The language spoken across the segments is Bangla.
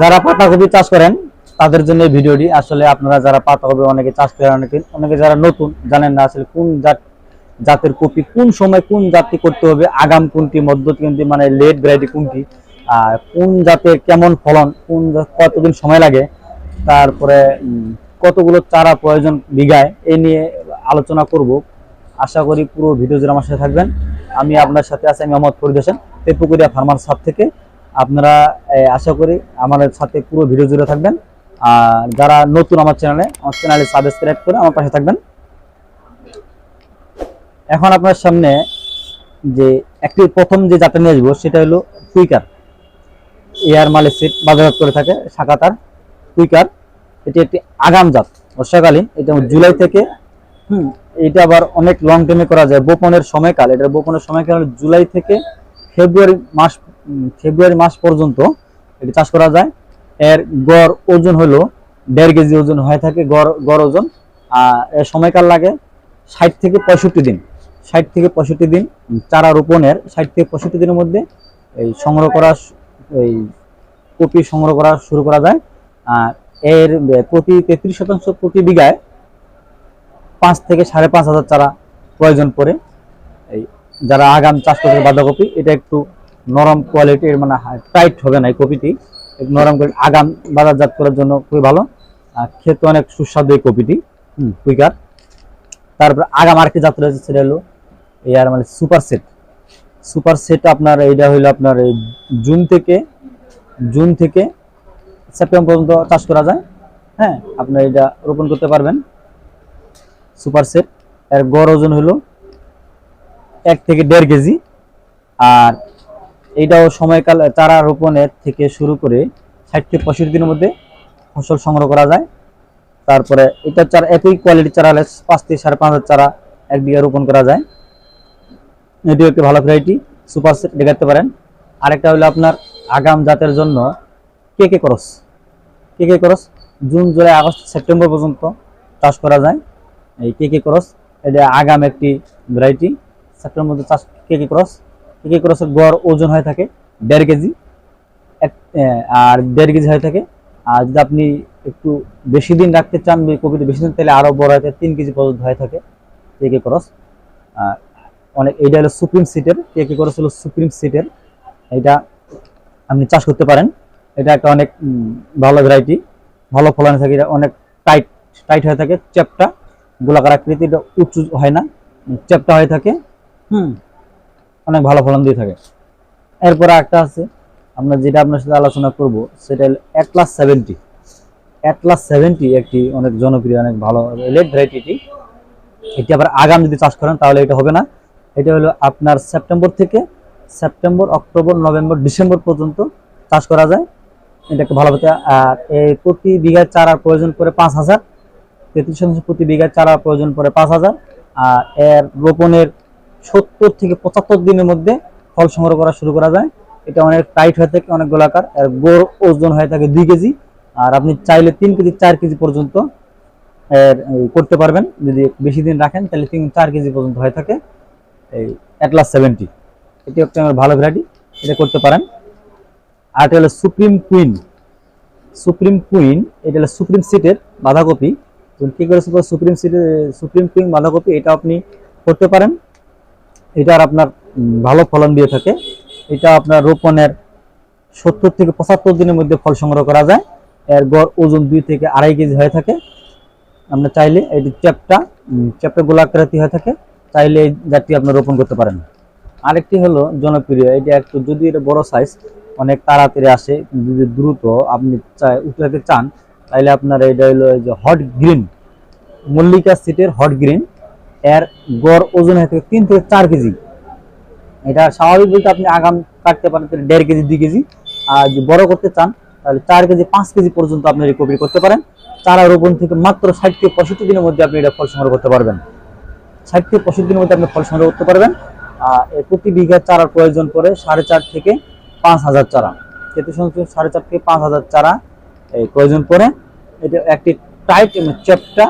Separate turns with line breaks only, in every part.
যারা পাতাকপি চাষ করেন, তাদের জন্য এই ভিডিওটি। আসলে আপনারা যারা পাতাকপি অনেকে চাষ করেন, অনেকে অনেকে যারা নতুন, জানেন না আসলে কোন জাত, জাতের কপি, কোন সময় কোন জাতি করতে হবে, আগাম কোনটি, মধ্য কোনটি মানে লেট ভ্যারাইটি কোনটি, আর কোন জাতের কেমন ফলন, কোন কতদিন সময় লাগে, তারপরে কতগুলো চারা প্রয়োজন বিঘায়, এ নিয়ে আলোচনা করব। আশা করি পুরো ভিডিও জুড়ে আমার সাথে থাকবেন। আমি আপনার সাথে আছি, আমি মোহাম্মদ ফরিদ হোসেন তেপুকুরিয়া ফার্মার সাপ থেকে। আপনারা আশা করি আমাদের সাথে পুরো ভিডিও জুড়ে থাকবেন। আর যারা নতুন আমার চ্যানেলে আমার চ্যানেলে সাবস্ক্রাইব করে আমার পাশে থাকবেন। এখন আপনার সামনে যে একটি প্রথম যে জাতটা নিয়ে আসব, সেটা হলো কুইকার এয়ার মালে সিট বাজারজাত করে থাকে শাখাতার কুইকার এটি একটি আগাম জাত বর্ষাকালীন। এটা জুলাই থেকে, হুম, এটা আবার অনেক লং টাইমে করা যায়। বোপনের সময়কাল এটা বোপনের সময়কাল জুলাই থেকে ফেব্রুয়ারি মাস ফেব্রুয়ারি মাস পর্যন্ত এটি চাষ করা যায়। এর গড় ওজন হলো দেড় কেজি ওজন হয়ে থাকে গড় গড় ওজন। এর সময়কাল লাগে ষাট থেকে পঁয়ষট্টি দিন। ষাট থেকে পঁয়ষট্টি দিন চারা রোপণের ষাট থেকে পঁয়ষট্টি দিনের মধ্যে এই সংগ্রহ করা এই কপি সংগ্রহ করা শুরু করা যায়। এর প্রতি তেত্রিশ শতাংশ প্রতি বিঘায় পাঁচ থেকে সাড়ে পাঁচ হাজার চারা প্রয়োজন পড়ে। এই যারা আগাম চাষ করছে বাঁধাকপি, এটা একটু নরম কোয়ালিটির মানে টাইট হবে না এই কপিটি। নরম করে আগাম বাজারজাত করার জন্য খুবই ভালো। আর খেতে অনেক সুস্বাদু এই কপিটি। হুম। কুইকার তারপর আগাম আর কি জাত রয়েছে সেটা হলো এই আর মানে সুপার সেট সুপার সেট আপনার এইটা হইল আপনার এই জুন থেকে জুন থেকে সেপ্টেম্বর পর্যন্ত চাষ করা যায়। হ্যাঁ আপনার এটা রোপণ করতে পারবেন। সুপার সেট এর গড় ওজন হলো এক থেকে দেড় কেজি। আর এইটাও সময়কাল, চারা রোপণের থেকে শুরু করে ষাট থেকে পঁয়ষট্টি দিনের মধ্যে ফসল সংগ্রহ করা যায়। তারপরে এটা চারা, একই কোয়ালিটির চারা হলে পাঁচ থেকে সাড়ে পাঁচ হাজার চারা এক বিঘা রোপণ করা যায়। এটিও একটি ভালো ভ্যারাইটি সুপার সেট দেখাতে পারেন। আরেকটা হলো আপনার আগাম জাতের জন্য কে কে করস। কে কে করস? জুন, জুলাই, আগস্ট, সেপ্টেম্বর পর্যন্ত চাষ করা যায়। এই কে কে ক্রস, এটা আগাম একটি ভ্যারাইটি সেপ্টেম্বর মধ্যে চাষ কে কে ক্রস? কে কে ক্রসের গড় ওজন হয়ে থাকে দেড় কেজি আর দেড় কেজি হয়ে থাকে। আর যদি আপনি একটু বেশি দিন রাখতে চান কপিটা বেশি দিন, তাহলে আরও বড় হয়ে থাকে, তিন কেজি পর্যন্ত হয়ে থাকে কে কে ক্রস অনেক, এইটা হলো সুপ্রিম সিটের কে কে ক্রস হলো সুপ্রিম সিটের। এটা আপনি চাষ করতে পারেন। এটা একটা অনেক ভালো ভ্যারাইটি ভালো ফলন থাকে। এটা অনেক টাইট টাইট হয়ে থাকে চ্যাপটা গোলাকার আকৃতি এটা উঁচু হয় না চ্যাপটা হয়ে থাকে। হুম। অনেক ভালো ফলন দিয়ে থাকে। এরপরে একটা আছে, আমরা যেটা আপনার সাথে আলোচনা করব, সেটা অ্যাটলাস সেভেন্টি অ্যাটলাস সেভেন্টি একটি অনেক জনপ্রিয়, অনেক ভালো লেট ভ্যারাইটিটি এটি আবার আগাম যদি চাষ করেন, তাহলে এটা হবে না। এটা হলো আপনার সেপ্টেম্বর থেকে সেপ্টেম্বর অক্টোবর নভেম্বর ডিসেম্বর পর্যন্ত চাষ করা যায়। এটা একটা ভালো কথা আর এই প্রতি বিঘায় চারার প্রয়োজন পড়ে পাঁচ হাজার। তেত্রিশ শতাংশ প্রতি বিঘায় চারা প্রয়োজন পড়ে পাঁচ হাজার। আর এর রোপণের সত্তর থেকে পঁচাত্তর দিনের মধ্যে ফল সংগ্রহ করা শুরু করা যায়। এটা অনেক টাইট হয়ে থাকে, অনেক গোলাকার, এর গোড় ওজন হয়ে থাকে দুই কেজি। আর আপনি চাইলে তিন কেজি, চার কেজি পর্যন্ত এর করতে পারবেন। যদি বেশি দিন রাখেন, তাহলে তিন, চার কেজি পর্যন্ত হয়ে থাকে এই অ্যাটলাস সেভেন্টি এটি একটা আমার ভালো ভ্যারাইটি, এটা করতে পারেন। আর এটা হলো সুপ্রিম কুইন সুপ্রিম কুইন এটা হলো সুপ্রিম সিটের বাঁধাকপি। কি করে সুপ্রিম সিটের সুপ্রিম কুইন বাঁধাকপি, এটা আপনি করতে পারেন। এটার আপনার ভালো ফলন দিয়ে থাকে। এটা আপনার রোপণের সত্তর থেকে পঁচাত্তর দিনের মধ্যে ফল সংগ্রহ করা যায়। এর গড় ওজন দুই থেকে আড়াই কেজি হয়ে থাকে। আমরা চাইলে এটি চ্যাপটা চ্যাপটা গোলাকৃতি হয়ে থাকে, চাইলে এই জাতটি আপনি রোপণ করতে পারেন। আরেকটি হলো জনপ্রিয় এটা একটু যদি এটা বড় সাইজ অনেক তাড়াতাড়ি আসে যদি দ্রুত আপনি চাই উঠাতে চান তাহলে আপনার এটা হলো এই যে হট গ্রিন মল্লিকা সিটের হট গ্রিন এর গড় ওজন হয়ে থাকে তিন থেকে চার কেজি। এটা স্বাভাবিক বলতে আপনি আগাম কাটতে পারেন দেড় কেজি, দুই কেজি। আর যদি বড় করতে চান, তাহলে চার কেজি, পাঁচ কেজি পর্যন্ত আপনি রিকভারি করতে পারেন। চারা রোপণ থেকে মাত্র ষাট থেকে পঁয়ষট্টি দিনের মধ্যে আপনি এটা ফল সংগ্রহ করতে পারবেন। ষাট থেকে পঁয়ষট্টি দিনের মধ্যে আপনি ফল সংগ্রহ করতে পারবেন। আর প্রতি বিঘা চারার প্রয়োজন পড়ে সাড়ে চার থেকে পাঁচ হাজার চারা। শতাংশ সাড়ে চার থেকে পাঁচ হাজার চারা এই প্রয়োজন পড়ে। এটা একটি টাইট চেপটা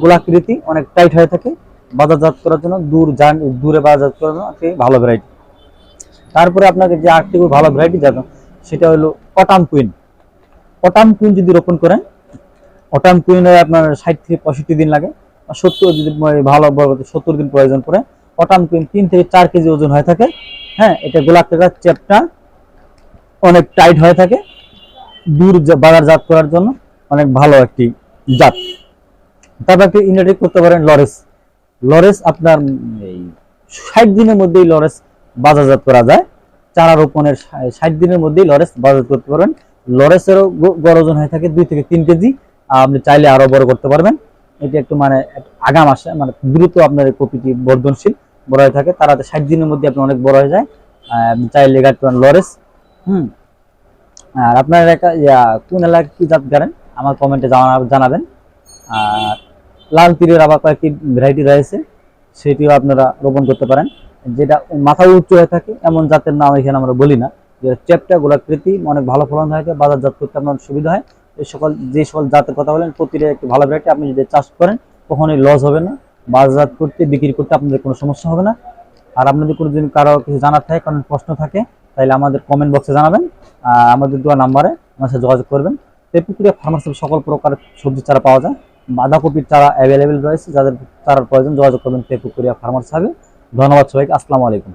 গোলাকৃতি, অনেক টাইট হয়ে থাকে। বাজারজাত করার জন্য, দূর যান, দূরে বাজারজাত করার জন্য একটি ভালো ভ্যারাইটি তারপরে আপনাকে যে আরেকটি ভালো ভ্যারাইটি যাবে সেটা হলো কটাম কুইন অটাম কুইন যদি রোপণ করেন অটাম কুইনের আপনার ষাট থেকে পঁয়ষট্টি দিন লাগে সত্তর যদি ভালো বড় সত্তর দিন প্রয়োজন পড়ে অটাম কুইন তিন থেকে চার কেজি ওজন হয়ে থাকে। হ্যাঁ এটা গোলাকার চেপটা অনেক টাইট হয়ে থাকে, দূর বাজারজাত করার জন্য অনেক ভালো একটি জাত। তারপর একটি ইনভার্টেড করতে পারেন লরেস। লরেস আপনার এই ষাট দিনের মধ্যেই লরেস বাজারজাত করা যায়। চারা রোপণের ষাট দিনের মধ্যেই লরেস বাজারজাত করতে পারবেন। লরেসেরও গড় ওজন হয়ে থাকে দুই থেকে তিন কেজি। আপনি চাইলে আরও বড় করতে পারবেন। এটি একটু মানে আগাম আসে মানে দ্রুত আপনার কপিটি বর্ধনশীল বড় হয়ে থাকে। তারা ষাট দিনের মধ্যে আপনি অনেক বড় হয়ে যায়। আপনি চাইলে গাড়তে পারেন লরেস। হুম। আর আপনার একা কোন এলাকা কি জাত জানেন আমার কমেন্টে জানাবেন। আর লাল তীরের আবার কয়েকটি ভ্যারাইটি রয়েছে, সেটিও আপনারা রোপণ করতে পারেন। যেটা মাথা উঁচু হয়ে থাকে, এমন জাতের নাম এখানে আমরা বলি না। যে চেপটা গোলাকৃতি অনেক ভালো ফলন হয় বাজারজাত করতে আপনার সুবিধা হয়। এই সকল যে সকল জাতের কথা বলেন, প্রতিটা একটি ভালো ভ্যারাইটি আপনি যদি চাষ করেন, কখনোই লস হবে না। বাজারজাত করতে, বিক্রি করতে আপনাদের কোনো সমস্যা হবে না। আর আপনাদের কোনো যদি কারও কিছু জানার থাকে, কোনো প্রশ্ন থাকে, তাহলে আমাদের কমেন্ট বক্সে জানাবেন। আমাদের দেওয়া নাম্বারে আমার সাথে যোগাযোগ করবেন। তেপুকুরিয়া ফার্মাসি সকল প্রকার সবজি চারা পাওয়া যায়। বাঁধাকপির চারা অ্যাভেলেবেল রয়েছে। যাদের চারার প্রয়োজন যোগাযোগ করবেন তেপুকুরিয়া ফার্মার সাহেব ধন্যবাদ সবাইকে। আসসালামু আলাইকুম।